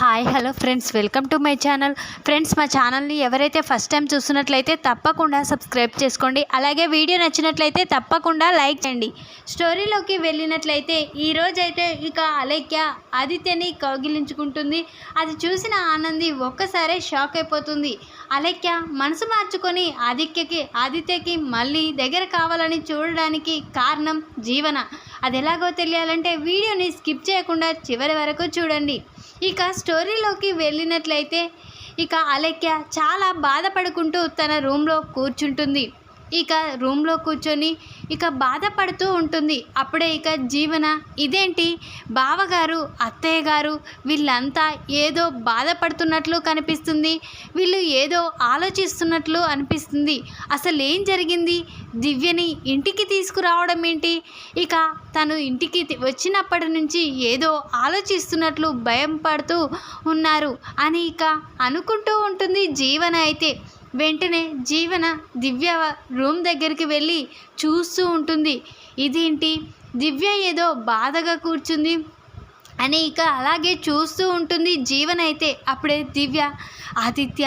Hi hello friends welcome to my channel friends మా ఛానల్ని ఎవరైతే ఫస్ట్ టైం చూస్తున్నట్లయితే తప్పకుండా సబ్స్క్రైబ్ చేసుకోండి. అలాగే వీడియో నచ్చినట్లయితే తప్పకుండా లైక్ చేయండి. స్టోరీలోకి వెళ్ళినట్లయితే ఈరోజైతే ఇక అలైక్య ఆదిత్యని కౌగిలించుకుంటుంది. అది చూసిన ఆనంది ఒక్కసారే షాక్ అయిపోతుంది. అలైక్య మనసు మార్చుకొని ఆదిత్యకి ఆదిత్యకి మళ్ళీ దగ్గర కావాలని చూడడానికి కారణం జీవన. అది ఎలాగో తెలియాలంటే వీడియోని స్కిప్ చేయకుండా చివరి వరకు చూడండి. ఇక స్టోరీలోకి వెళ్ళినట్లయితే ఇక అలెక్య చాలా బాధపడుకుంటూ తన రూమ్లో కూర్చుంటుంది. ఇక రూమ్లో కూర్చొని ఇక బాధపడుతూ ఉంటుంది. అప్పుడే ఇక జీవన ఇదేంటి? బావగారు అత్తయ్య గారు వీళ్ళంతా ఏదో బాధపడుతున్నట్లు కనిపిస్తుంది. వీళ్ళు ఏదో ఆలోచిస్తున్నట్లు అనిపిస్తుంది. అసలు ఏం జరిగింది? దివ్యని ఇంటికి తీసుకురావడం ఏంటి? ఇక తను ఇంటికి తి- వచ్చినప్పటి నుంచి ఏదో ఆలోచిస్తున్నట్లు భయం పడుతూ ఉన్నారు అని ఇక అనుకుంటూ ఉంటుంది జీవన అయితే. వెంటనే జీవన దివ్య రూమ్ దగ్గరికి వెళ్ళి చూస్తూ ఉంటుంది. ఇదేంటి? దివ్య ఏదో బాధగా కూర్చుంది. అని ఇక అలాగే చూస్తూ ఉంటుంది జీవన అయితే. అప్పుడే దివ్య ఆదిత్య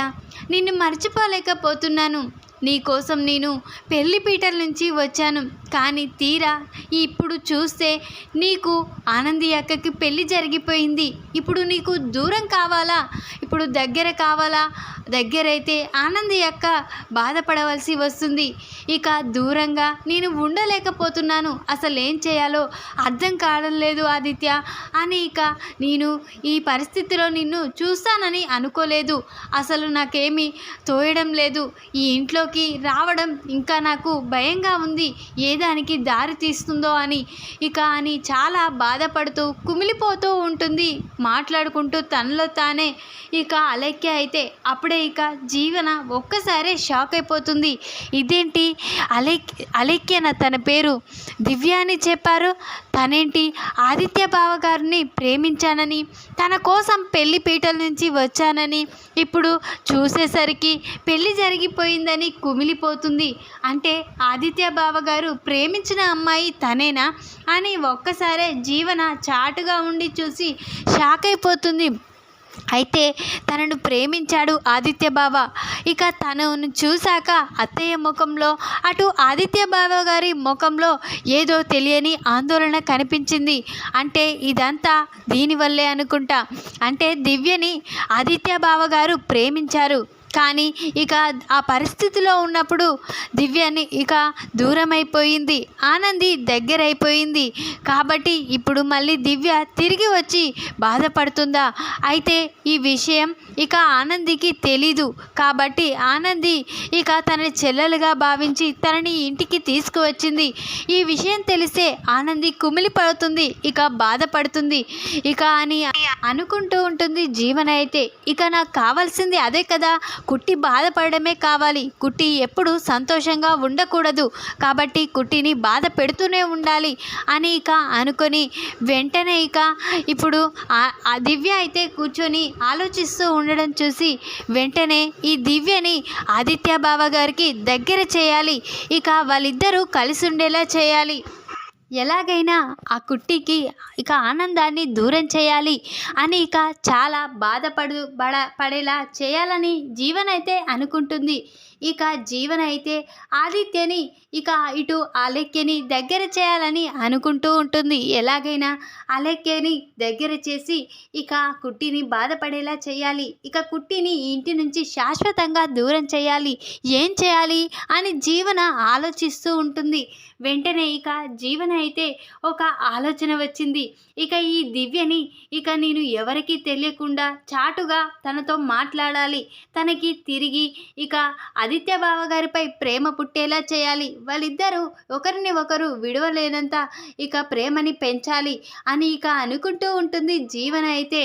నిన్ను మర్చిపోలేకపోతున్నాను. నీకోసం నేను పెళ్ళిపీటల నుంచి వచ్చాను. కానీ తీరా ఇప్పుడు చూస్తే నీకు ఆనంది అక్కకి పెళ్ళి జరిగిపోయింది. ఇప్పుడు నీకు దూరం కావాలా? ఇప్పుడు దగ్గర కావాలా? దగ్గరైతే ఆనంది అక్క బాధపడవలసి వస్తుంది. ఇక దూరంగా నేను ఉండలేకపోతున్నాను. అసలు ఏం చేయాలో అర్థం కావడం లేదు ఆదిత్య. అని ఇక నేను ఈ పరిస్థితిలో నిన్ను చూస్తానని అనుకోలేదు. అసలు నాకేమీ తోయడం లేదు. ఈ ఇంట్లోకి రావడం ఇంకా నాకు భయంగా ఉంది. ఏ దానికి దారి తీస్తుందో అని ఇక అని చాలా బాధపడుతూ కుమిలిపోతూ ఉంటుంది. మాట్లాడుకుంటూ తనలో తానే ఇక అలెక్య అయితే అప్పుడే ఇక జీవన ఒక్కసారే షాక్ అయిపోతుంది. ఇదేంటి? అలెక్ అలెక్యన తన పేరు దివ్య అని చెప్పారు. తనేంటి? ఆదిత్య బావ గారిని ప్రేమించానని తన కోసం పెళ్ళి పీటల నుంచి వచ్చానని ఇప్పుడు చూసేసరికి పెళ్ళి జరిగిపోయిందని కుమిలిపోతుంది. అంటే ఆదిత్య బావ గారు ప్రేమించిన అమ్మాయి తనేనా అని ఒక్కసారే జీవన చాటుగా ఉండి చూసి షాక్ అయిపోతుంది. అయితే తనను ప్రేమించాడు ఆదిత్య బావ. ఇక తనను చూశాక అత్తయ్య ముఖంలో అటు ఆదిత్య బావ గారి ముఖంలో ఏదో తెలియని ఆందోళన కనిపించింది. అంటే ఇదంతా దీనివల్లే అనుకుంటా. అంటే దివ్యని ఆదిత్య బావ గారు ప్రేమించారు. కానీ ఇక ఆ పరిస్థితిలో ఉన్నప్పుడు దివ్యని ఇక దూరమైపోయింది. ఆనంది దగ్గరైపోయింది. కాబట్టి ఇప్పుడు మళ్ళీ దివ్య తిరిగి వచ్చి బాధపడుతుందా? అయితే ఈ విషయం ఇక ఆనందికి తెలీదు. కాబట్టి ఆనంది ఇక తన చెల్లెలుగా భావించి తనని ఇంటికి తీసుకువచ్చింది. ఈ విషయం తెలిస్తే ఆనంది కుమిలిపడుతుంది ఇక బాధపడుతుంది. ఇక అని అనుకుంటూ ఉంటుంది జీవన అయితే ఇక నాకు కావాల్సింది అదే కదా. కుట్టి బాధపడమే కావాలి. కుట్టి ఎప్పుడు సంతోషంగా ఉండకూడదు. కాబట్టి కుట్టిని బాధ పెడుతూనే ఉండాలి. అని ఇక అనుకొని వెంటనే ఇక ఇప్పుడు ఆ- ఆ దివ్య అయితే కూర్చొని ఆలోచిస్తూ ఉండడం చూసి వెంటనే ఈ దివ్యని ఆదిత్య బావ గారికి దగ్గర చేయాలి. ఇక వాళ్ళిద్దరూ కలిసి ఉండేలా చేయాలి. ఎలాగైనా ఆ కుట్టికి ఇక ఆనందాన్ని దూరం చేయాలి అని ఇక చాలా బాధపడు బడ పడేలా చేయాలని జీవన్ అయితే అనుకుంటుంది. ఇక జీవన అయితే ఆదిత్యని ఇక ఇటు అలెక్యని దగ్గర చేయాలని అనుకుంటూ ఉంటుంది. ఎలాగైనా అలెక్యని దగ్గర చేసి ఇక కుట్టిని బాధపడేలా చేయాలి. ఇక కుట్టిని ఇంటి నుంచి శాశ్వతంగా దూరం చేయాలి. ఏం చేయాలి అని జీవన ఆలోచిస్తూ ఉంటుంది. వెంటనే ఇక జీవన అయితే ఒక ఆలోచన వచ్చింది. ఇక ఈ దివ్యని ఇక నేను ఎవరికీ తెలియకుండా చాటుగా తనతో మాట్లాడాలి. తనకి తిరిగి ఇక అది ఆదిత్య బావగారిపై ప్రేమ పుట్టేలా చేయాలి. వాళ్ళిద్దరూ ఒకరిని ఒకరు విడవలేనంత ఇక ప్రేమని పెంచాలి అని ఇక అనుకుంటూ ఉంటుంది జీవన అయితే.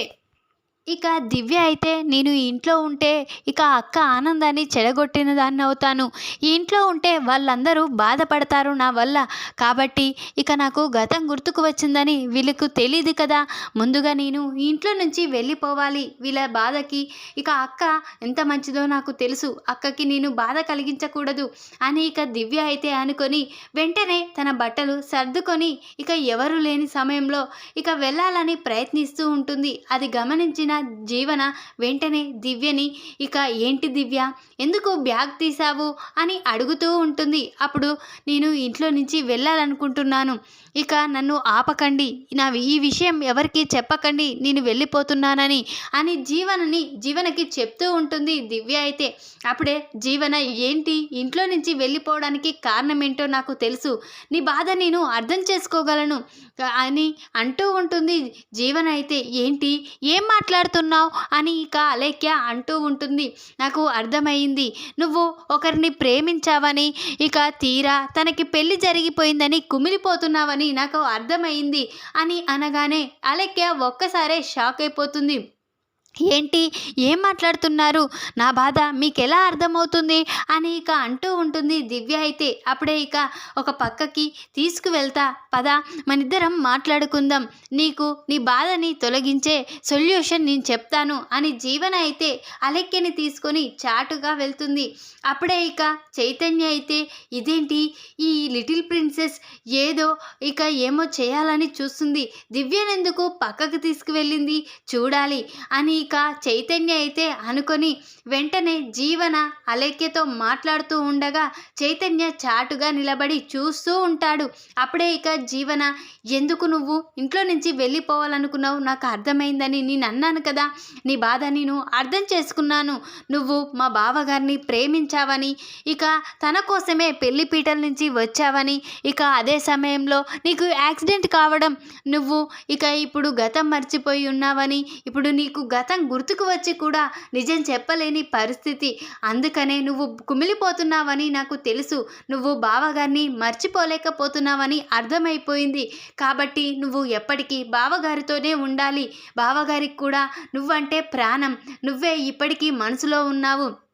ఇక దివ్య అయితే నేను ఇంట్లో ఉంటే ఇక అక్క ఆనందాన్ని చెడగొట్టిన దాన్ని అవుతాను. ఇంట్లో ఉంటే వాళ్ళందరూ బాధపడతారు నా వల్ల. కాబట్టి ఇక నాకు గతం గుర్తుకు వచ్చిందని వీళ్ళకు తెలియదు కదా. ముందుగా నేను ఇంట్లో నుంచి వెళ్ళిపోవాలి వీళ్ళ బాధకి. ఇక అక్క ఎంత మంచిదో నాకు తెలుసు. అక్కకి నేను బాధ కలిగించకూడదు అని ఇక దివ్య అయితే అనుకొని వెంటనే తన బట్టలు సర్దుకొని ఇక ఎవరు లేని సమయంలో ఇక వెళ్ళాలని ప్రయత్నిస్తూ ఉంటుంది. అది గమనించిన విన్న జీవన వెంటనే దివ్యని ఇక ఏంటి దివ్య? ఎందుకు బ్యాగ్ తీసావు అని అడుగుతూ ఉంటుంది. అప్పుడు నేను ఇంట్లో నుంచి వెళ్ళాలనుకుంటున్నాను. ఇక నన్ను ఆపకండి. నా ఈ విషయం ఎవరికి చెప్పకండి. నేను వెళ్ళిపోతున్నానని అని జీవనని జీవనకి చెప్తూ ఉంటుంది దివ్య అయితే. అప్పుడే జీవన ఏంటి? ఇంట్లో నుంచి వెళ్ళిపోవడానికి కారణం ఏంటో నాకు తెలుసు. నీ బాధ నేను అర్థం చేసుకోగలను అని అంటూ ఉంటుంది జీవన అయితే. ఏంటి? ఏం మాట్లాడుతున్నావు అని ఇక అలేఖ్య అంటూ ఉంటుంది. నాకు అర్థమైంది. నువ్వు ఒకరిని ప్రేమించావని ఇక తీరా తనకి పెళ్ళి జరిగిపోయిందని కుమిలిపోతున్నావని నాకు అర్థమైంది అని అనగానే అలేఖ్య ఒక్కసారే షాక్ అయిపోతుంది. ఏంటి? ఏం మాట్లాడుతున్నారు? నా బాధ మీకు ఎలా అర్థమవుతుంది? అని ఇక అంటూ ఉంటుంది దివ్య అయితే. అప్పుడే ఇక ఒక పక్కకి తీసుకువెళ్తా. పద మనిద్దరం మాట్లాడుకుందాం. నీకు నీ బాధని తొలగించే సొల్యూషన్ నేను చెప్తాను అని జీవన అయితే అలెక్యని తీసుకొని చాటుగా వెళ్తుంది. అప్పుడే ఇక చైతన్య అయితే ఇదేంటి? ఈ లిటిల్ ప్రిన్సెస్ ఏదో ఇక ఏమో చేయాలని చూస్తుంది. దివ్యనెందుకు పక్కకు తీసుకువెళ్ళింది? చూడాలి అని ఇక చైతన్య అయితే అనుకొని వెంటనే జీవన అలేఖ్యతో మాట్లాడుతూ ఉండగా చైతన్య చాటుగా నిలబడి చూస్తూ ఉంటాడు. అప్పుడే ఇక జీవన ఎందుకు నువ్వు? ఇంట్లో నుంచి వెళ్ళిపోవాలనుకున్నావు. నాకు అర్థమైందని నేను అన్నాను కదా. నీ బాధ నేను అర్థం చేసుకున్నాను. నువ్వు మా బావగారిని ప్రేమించావని ఇక తన కోసమే పెళ్ళి పీటల నుంచి వచ్చావని ఇక అదే సమయంలో నీకు యాక్సిడెంట్ కావడం. నువ్వు ఇక ఇప్పుడు గతం మర్చిపోయి ఉన్నావని ఇప్పుడు నీకు గత గుర్తుకు వచ్చి కూడా నిజం చెప్పలేని పరిస్థితి. అందుకనే నువ్వు కుమిలిపోతున్నావని నాకు తెలుసు. నువ్వు బావగారిని మర్చిపోలేకపోతున్నావని అర్థమైపోయింది. కాబట్టి నువ్వు ఎప్పటికీ బావగారితోనే ఉండాలి. బావగారికి కూడా నువ్వంటే ప్రాణం. నువ్వే ఇప్పటికీ మనసులో ఉన్నావు.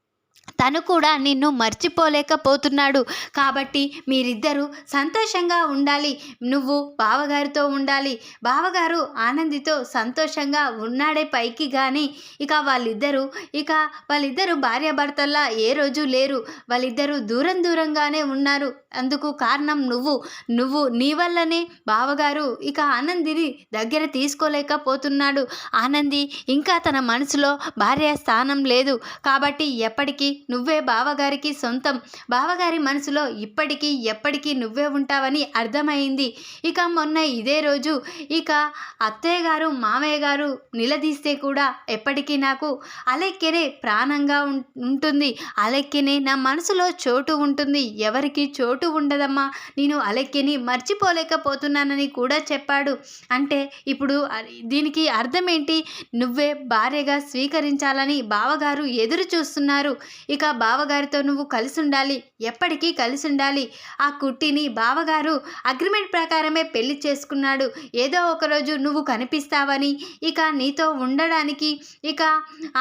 తను కూడా నిన్ను మర్చిపోలేకపోతున్నాడు. కాబట్టి మీరిద్దరూ సంతోషంగా ఉండాలి. నువ్వు బావగారితో ఉండాలి. బావగారు ఆనందితో సంతోషంగా ఉన్నాడే పైకి కానీ ఇక వాళ్ళిద్దరూ ఇక వాళ్ళిద్దరూ భార్యాభర్తల్లా ఏ రోజు లేరు. వాళ్ళిద్దరూ దూరం దూరంగానే ఉన్నారు. అందుకు కారణం నువ్వు. నువ్వు నీ వల్లనే బావగారు ఇక ఆనందిని దగ్గర తీసుకోలేకపోతున్నాడు. ఆనంది ఇంకా తన మనసులో భార్య స్థానం లేదు. కాబట్టి ఎప్పటికీ నువ్వే బావగారికి సొంతం. బావగారి మనసులో ఇప్పటికీ ఎప్పటికీ నువ్వే ఉంటావని అర్థమైంది. ఇక మొన్న ఇదే రోజు ఇక అత్తయ్య గారు మామయ్య గారు నిలదీస్తే కూడా ఎప్పటికీ నాకు అలెక్కెనే ప్రాణంగా ఉం- ఉంటుంది. అలెక్కెనే నా మనసులో చోటు ఉంటుంది. ఎవరికి చోటు ఉండదమ్మా. నేను అలెక్కెని మర్చిపోలేకపోతున్నానని కూడా చెప్పాడు. అంటే ఇప్పుడు దీనికి అర్థం ఏంటి నువ్వే భార్యగా స్వీకరించాలని బావగారు ఎదురు చూస్తున్నారు ఇక బావగారితో నువ్వు కలిసి ఉండాలి ఎప్పటికీ కలిసి ఉండాలి ఆ కుట్టిని బావగారు అగ్రిమెంట్ ప్రకారమే పెళ్ళి చేసుకున్నాడు. ఏదో ఒకరోజు నువ్వు కనిపిస్తావని ఇక నీతో ఉండడానికి ఇక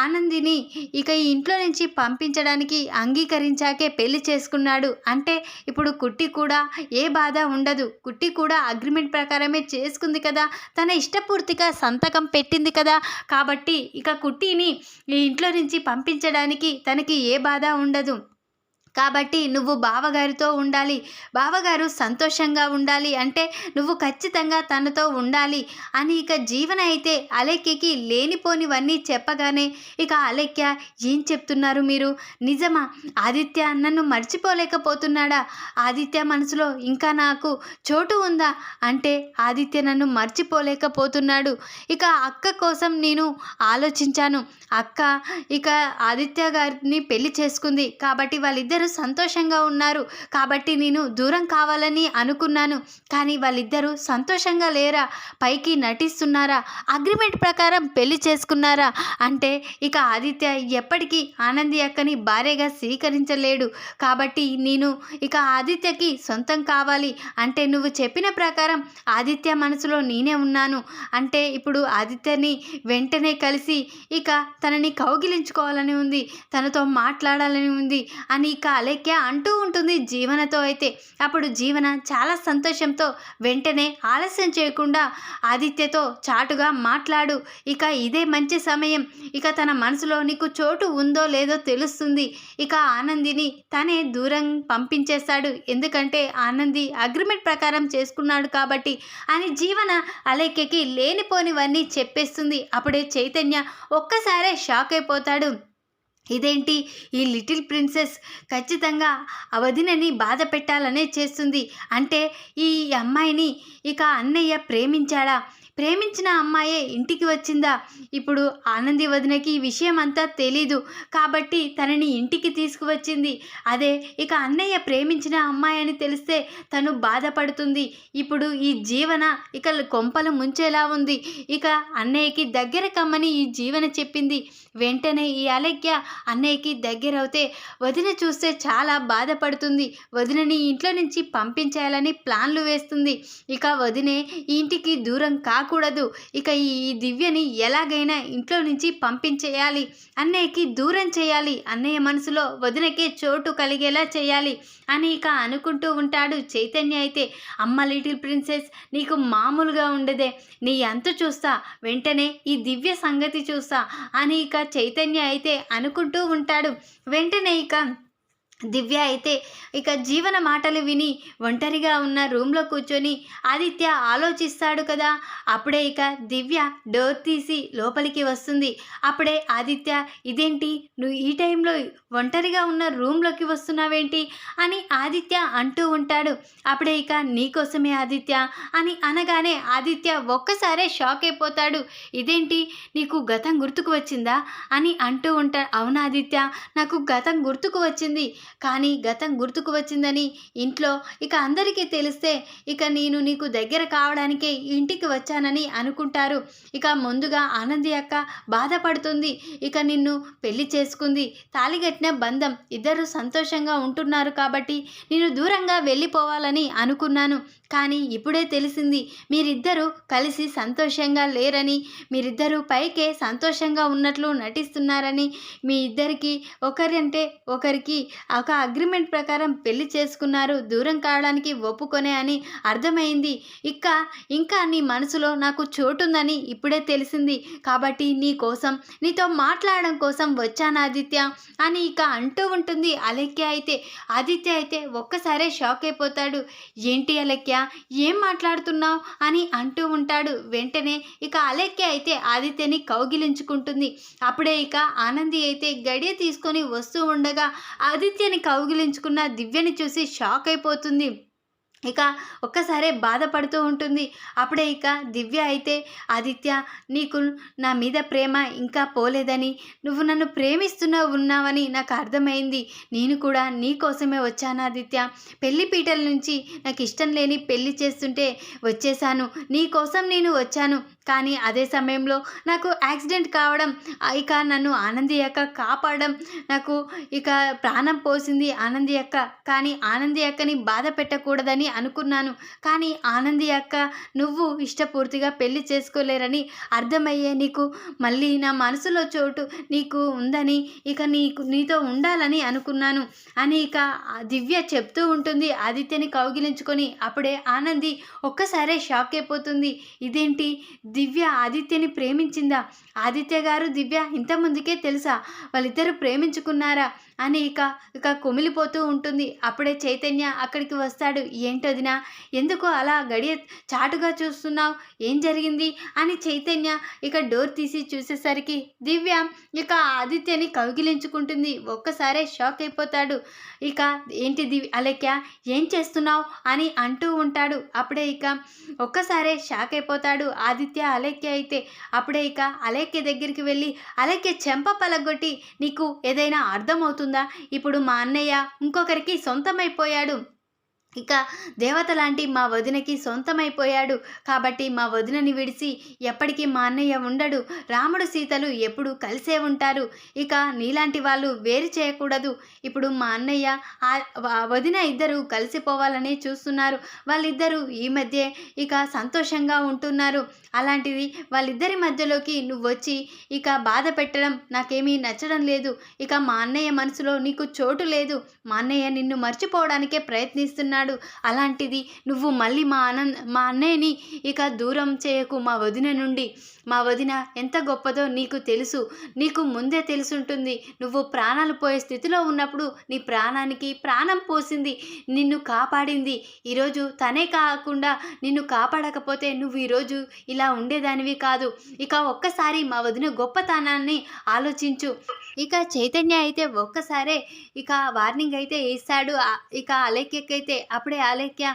ఆనందిని ఇక ఈ ఇంట్లో నుంచి పంపించడానికి అంగీకరించాకే పెళ్ళి చేసుకున్నాడు. అంటే ఇప్పుడు కుట్టి కూడా ఏ బాధ ఉండదు. కుట్టి కూడా అగ్రిమెంట్ ప్రకారమే చేసుకుంది కదా. తన ఇష్టపూర్తిగా సంతకం పెట్టింది కదా. కాబట్టి ఇక కుట్టిని ఈ ఇంట్లో నుంచి పంపించడానికి తనకి ఏ బాధ ఉండదు. కాబట్టి నువ్వు బావగారితో ఉండాలి. బావగారు సంతోషంగా ఉండాలి అంటే నువ్వు ఖచ్చితంగా తనతో ఉండాలి. అని ఇక జీవన అయితే అలెక్యకి లేనిపోనివన్నీ చెప్పగానే ఇక అలెక్య ఏం చెప్తున్నారు మీరు? నిజమా? ఆదిత్య నన్ను మర్చిపోలేకపోతున్నాడా? ఆదిత్య మనసులో ఇంకా నాకు చోటు ఉందా? అంటే ఆదిత్య నన్ను మర్చిపోలేకపోతున్నాడు. ఇక అక్క కోసం నేను ఆలోచించాను. అక్క ఇక ఆదిత్య గారిని పెళ్ళి చేసుకుంది కాబట్టి వాళ్ళిద్దరూ సంతోషంగా ఉన్నారు. కాబట్టి నేను దూరం కావాలని అనుకున్నాను. కానీ వాళ్ళిద్దరూ సంతోషంగా లేరా? పైకి నటిస్తున్నారా? అగ్రిమెంట్ ప్రకారం పెళ్ళి చేసుకున్నారా? అంటే ఇక ఆదిత్య ఎప్పటికీ ఆనంది అక్కని భార్యగా స్వీకరించలేడు. కాబట్టి నేను ఇక ఆదిత్యకి సొంతం కావాలి. అంటే నువ్వు చెప్పిన ప్రకారం ఆదిత్య మనసులో నేనే ఉన్నాను. అంటే ఇప్పుడు ఆదిత్యని వెంటనే కలిసి ఇక తనని కౌగిలించుకోవాలని ఉంది. తనతో మాట్లాడాలని ఉంది. అని ఇక అలేఖ్య అంటూ ఉంటుంది జీవనతో అయితే. అప్పుడు జీవన చాలా సంతోషంతో వెంటనే ఆలస్యం చేయకుండా ఆదిత్యతో చాటుగా మాట్లాడు. ఇక ఇదే మంచి సమయం. ఇక తన మనసులో నీకు చోటు ఉందో లేదో తెలుస్తుంది. ఇక ఆనందిని తనే దూరం పంపించేస్తాడు. ఎందుకంటే ఆనంది అగ్రిమెంట్ ప్రకారం చేసుకున్నాడు కాబట్టి అని జీవన అలేఖ్యకి లేనిపోనివన్నీ చెప్పేస్తుంది. అప్పుడే చైతన్య ఒక్కసారే షాక్ అయిపోతాడు. ఇదేంటి? ఈ లిటిల్ ప్రిన్సెస్ ఖచ్చితంగా అవధినని బాధ పెట్టాలనే చేస్తుంది. అంటే ఈ అమ్మాయిని ఇక అన్నయ్య ప్రేమించాడా? ప్రేమించిన అమ్మాయే ఇంటికి వచ్చిందా? ఇప్పుడు ఆనంది వదినకి ఈ విషయం అంతా తెలీదు. కాబట్టి తనని ఇంటికి తీసుకువచ్చింది. అదే ఇక అన్నయ్య ప్రేమించిన అమ్మాయి అని తెలిస్తే తను బాధపడుతుంది. ఇప్పుడు ఈ జీవన ఇక కొంపలు ముంచేలా ఉంది. ఇక అన్నయ్యకి దగ్గర కమ్మని ఈ జీవన చెప్పింది. వెంటనే ఈ అలెక్య అన్నయ్యకి దగ్గరవుతే వదిన చూస్తే చాలా బాధపడుతుంది. వదినని ఇంట్లో నుంచి పంపించేయాలని ప్లాన్లు వేస్తుంది. ఇక వదినే ఈ ఇంటికి దూరం కాక రాకూడదు. ఇక ఈ దివ్యని ఎలాగైనా ఇంట్లో నుంచి పంపించేయాలి. అన్నయ్యకి దూరం చేయాలి. అన్నయ్య మనసులో వదినకే చోటు కలిగేలా చేయాలి అని ఇక అనుకుంటూ ఉంటాడు చైతన్య అయితే. అమ్మ లిటిల్ ప్రిన్సెస్ నీకు మామూలుగా ఉండదే. నీ అంత చూస్తా. వెంటనే ఈ దివ్య సంగతి చూస్తా అని ఇక చైతన్య అయితే అనుకుంటూ ఉంటాడు. వెంటనే ఇక దివ్య అయితే ఇక జీవన మాటలు విని ఒంటరిగా ఉన్న రూమ్లో కూర్చొని ఆదిత్య ఆలోచిస్తాడు కదా. అప్పుడే ఇక దివ్య డోర్ తీసి లోపలికి వస్తుంది. అప్పుడే ఆదిత్య ఇదేంటి? నువ్వు ఈ టైంలో ఒంటరిగా ఉన్న రూమ్లోకి వస్తున్నావేంటి? అని ఆదిత్య అంటూ ఉంటాడు. అప్పుడే ఇక నీకోసమే ఆదిత్య? అని అనగానే ఆదిత్య ఒక్కసారే షాక్ అయిపోతాడు. ఇదేంటి? నీకు గతం గుర్తుకు వచ్చిందా? అని అంటూ ఉంటాడు అవునా ఆదిత్య నాకు గతం గుర్తుకు వచ్చింది. కానీ గతం గుర్తుకు వచ్చిందని ఇంట్లో ఇక అందరికీ తెలిస్తే ఇక నేను నీకు దగ్గర కావడానికే ఇంటికి వచ్చానని అనుకుంటారు. ఇక ముందుగా ఆనంది అక్క బాధపడుతుంది. ఇక నిన్ను పెళ్ళి చేసుకుంది. తాలిగట్టిన బంధం ఇద్దరు సంతోషంగా ఉంటున్నారు కాబట్టి నేను దూరంగా వెళ్ళిపోవాలని అనుకున్నాను. కానీ ఇప్పుడే తెలిసింది మీరిద్దరూ కలిసి సంతోషంగా లేరని మీరిద్దరూ పైకే సంతోషంగా ఉన్నట్లు నటిస్తున్నారని మీ ఇద్దరికి ఒకరంటే ఒకరికి ఒక అగ్రిమెంట్ ప్రకారం పెళ్ళి చేసుకున్నారు దూరం కావడానికి ఒప్పుకొనే అని అర్థమైంది. ఇక ఇంకా నీ మనసులో నాకు చోటుందని ఇప్పుడే తెలిసింది. కాబట్టి నీ కోసం నీతో మాట్లాడడం కోసం వచ్చాను ఆదిత్య అని ఇక అంటూ ఉంటుంది. అలెక్య అయితే ఆదిత్య అయితే ఒక్కసారే షాక్ అయిపోతాడు. ఏంటి అలెక్య ఏం మాట్లాడుతున్నావు? అని అంటూ ఉంటాడు. వెంటనే ఇక అలెక్య అయితే ఆదిత్యని కౌగిలించుకుంటుంది. అప్పుడే ఇక ఆనంది అయితే గడియ తీసుకొని వస్తూ ఉండగా ఆదిత్యని కౌగిలించుకున్న దివ్యని చూసి షాక్ అయిపోతుంది. ఇక ఒక్కసారే బాధపడుతూ ఉంటుంది. అప్పుడే ఇక దివ్య అయితే ఆదిత్య నీకు నా మీద ప్రేమ ఇంకా పోలేదని నువ్వు నన్ను ప్రేమిస్తున్నా ఉన్నావని నాకు అర్థమైంది. నేను కూడా నీ కోసమే వచ్చాను ఆదిత్య. పెళ్ళి పీటల నుంచి నాకు ఇష్టం లేని పెళ్ళి చేస్తుంటే వచ్చేసాను నీ కోసం నేను వచ్చాను. కానీ అదే సమయంలో నాకు యాక్సిడెంట్ కావడం ఇక నన్ను ఆనంది అక్క కాపాడడం నాకు ఇక ప్రాణం పోసింది ఆనంది అక్క. కానీ ఆనంది అక్కని బాధ పెట్టకూడదని అనుకున్నాను. కానీ ఆనంది అక్క నువ్వు ఇష్టపూర్తిగా పెళ్ళి చేసుకోలేరని అర్థమయ్యే నీకు మళ్ళీ నా మనసులో చోటు నీకు ఉందని ఇక నీకు నీతో ఉండాలని అనుకున్నాను. అని ఇక దివ్య చెప్తూ ఉంటుంది. ఆదిత్యని కౌగిలించుకొని అప్పుడే ఆనంది ఒక్కసారే షాక్ అయిపోతుంది. ఇదేంటి దివ్య ఆదిత్యని ప్రేమించిందా? ఆదిత్య గారు దివ్య ఇంతకుముందుకే తెలుసా? వాళ్ళిద్దరూ ప్రేమించుకున్నారా? అని ఇక ఇక కుమిలిపోతూ ఉంటుంది. అప్పుడే చైతన్య అక్కడికి వస్తాడు. ఏంటదినా ఎందుకు అలా గడియ చాటుగా చూస్తున్నావు? ఏం జరిగింది? అని చైతన్య ఇక డోర్ తీసి చూసేసరికి దివ్య ఇక ఆదిత్యని కౌగిలించుకుంటుంది. ఒక్కసారే షాక్ అయిపోతాడు. ఇక ఏంటి దివ్య అలెక్య ఏం చేస్తున్నావు? అని అంటూ ఉంటాడు. అప్పుడే ఇక ఒక్కసారే షాక్ అయిపోతాడు ఆదిత్య అలెక్య అయితే. అప్పుడే ఇక అలెక్య దగ్గరికి వెళ్ళి అలెక్య చెంప పలగొట్టి నీకు ఏదైనా అర్థమవుతుంది? ఇప్పుడు మా అన్నయ్య ఇంకొకరికి సొంతమైపోయాడు. ఇక దేవత లాంటి మా వదినకి సొంతమైపోయాడు. కాబట్టి మా వదినని విడిచి ఎప్పటికీ మా అన్నయ్య ఉండడు. రాముడు సీతలు ఎప్పుడు కలిసే ఉంటారు. ఇక నీలాంటి వాళ్ళు వేరు చేయకూడదు. ఇప్పుడు మా అన్నయ్య వదిన ఇద్దరు కలిసిపోవాలని చూస్తున్నారు. వాళ్ళిద్దరూ ఈ మధ్య ఇక సంతోషంగా ఉంటున్నారు. అలాంటిది వాళ్ళిద్దరి మధ్యలోకి నువ్వు వచ్చి ఇక బాధ పెట్టడం నాకేమీ నచ్చడం లేదు. ఇక మా అన్నయ్య మనసులో నీకు చోటు లేదు. మా అన్నయ్య నిన్ను మర్చిపోవడానికే ప్రయత్నిస్తున్నాడు. అలాంటిది నువ్వు మళ్ళీ మా ఆనంద్ మా అన్నయ్యని ఇక దూరం చేయకు మా వదిన నుండి. మా వదిన ఎంత గొప్పదో నీకు తెలుసు. నీకు ముందే తెలుసుంటుంది. నువ్వు ప్రాణాలు పోయే స్థితిలో ఉన్నప్పుడు నీ ప్రాణానికి ప్రాణం పోసింది. నిన్ను కాపాడింది. ఈరోజు తనే కాకుండా నిన్ను కాపాడకపోతే నువ్వు ఈరోజు ఇలా ఉండేదానివి కాదు. ఇక ఒక్కసారి మా వదిన గొప్పతనాన్ని ఆలోచించు. ఇక చైతన్య అయితే ఒక్కసారే ఇక వార్నింగ్ అయితే ఇస్తాడు. ఇక అలేఖ్యకైతే అప్పుడే అలేఖ్య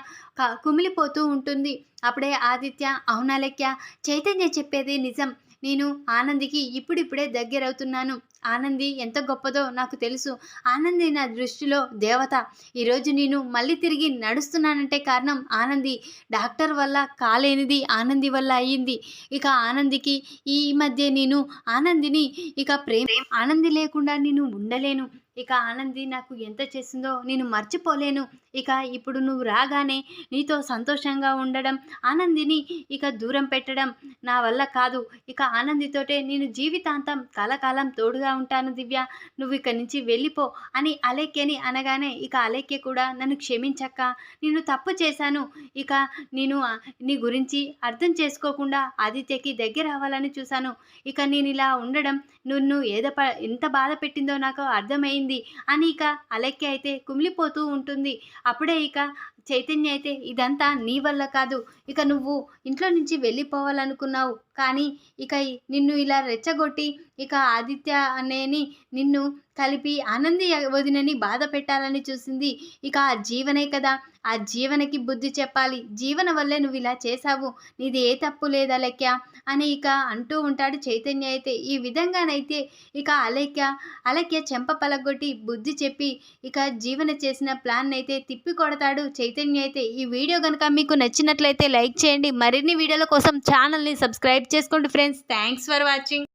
కుమిలిపోతూ ఉంటుంది. అప్పుడే ఆదిత్య అవునలేఖ్య చైతన్య చెప్పేది నిజం. నేను ఆనందికి ఇప్పుడిప్పుడే దగ్గరవుతున్నాను. ఆనంది ఎంత గొప్పదో నాకు తెలుసు. ఆనంది నా దృష్టిలో దేవత. ఈరోజు నేను మళ్ళీ తిరిగి నడుస్తున్నానంటే కారణం ఆనంది. డాక్టర్ వల్ల కాలేనిది ఆనంది వల్ల అయ్యింది. ఇక ఆనందికి ఈ మధ్య నేను ఆనందిని ఇక ప్రేమ ఆనంది లేకుండా నేను ఉండలేను. ఇక ఆనంది నాకు ఎంత చేసిందో నేను మర్చిపోలేను. ఇక ఇప్పుడు నువ్వు రాగానే నీతో సంతోషంగా ఉండడం ఆనందిని ఇక దూరం పెట్టడం నా వల్ల కాదు. ఇక ఆనందితోటే నేను జీవితాంతం కలకాలం తోడుగా ఉంటాను దివ్య. నువ్వు ఇక్కడి నుంచి వెళ్ళిపో అని అలేఖ్యని అనగానే ఇక అలేఖ్య కూడా నన్ను క్షమించక్క. నేను తప్పు చేశాను. ఇక నేను నీ గురించి అర్థం చేసుకోకుండా ఆదిత్యకి దగ్గర అవ్వాలని చూశాను. ఇక నేను ఇలా ఉండడం నువ్వు ఏదో ఎంత బాధ పెట్టిందో నాకు అర్థమైంది అని ఇక అలెక్కి అయితే కుమిలిపోతూ ఉంటుంది. అప్పుడే ఇక చైతన్య అయితే ఇదంతా నీ వల్ల కాదు. ఇక నువ్వు ఇంట్లో నుంచి వెళ్ళిపోవాలనుకున్నావు. కానీ ఇక నిన్ను ఇలా రెచ్చగొట్టి ఇక ఆదిత్య అనేని నిన్ను కలిపి ఆనంది వదినని బాధ పెట్టాలని చూసింది. ఇక ఆ జీవనే కదా. ఆ జీవనకి బుద్ధి చెప్పాలి. జీవన వల్లే నువ్వు ఇలా చేశావు. నీది ఏ తప్పు లేదా లెక్క అని ఇక అంటూ ఉంటాడు చైతన్య అయితే. ఈ విధంగానైతే ఇక అలెక్య అలెక్య చెంప పలగొట్టి బుద్ధి చెప్పి ఇక జీవన చేసిన ప్లాన్ అయితే తిప్పి కొడతాడు చైతన్య అయితే. ఈ వీడియో కనుక మీకు నచ్చినట్లయితే లైక్ చేయండి. మరిన్ని వీడియోల కోసం ఛానల్ని సబ్స్క్రైబ్ చేసుకోండి ఫ్రెండ్స్. Thanks for watching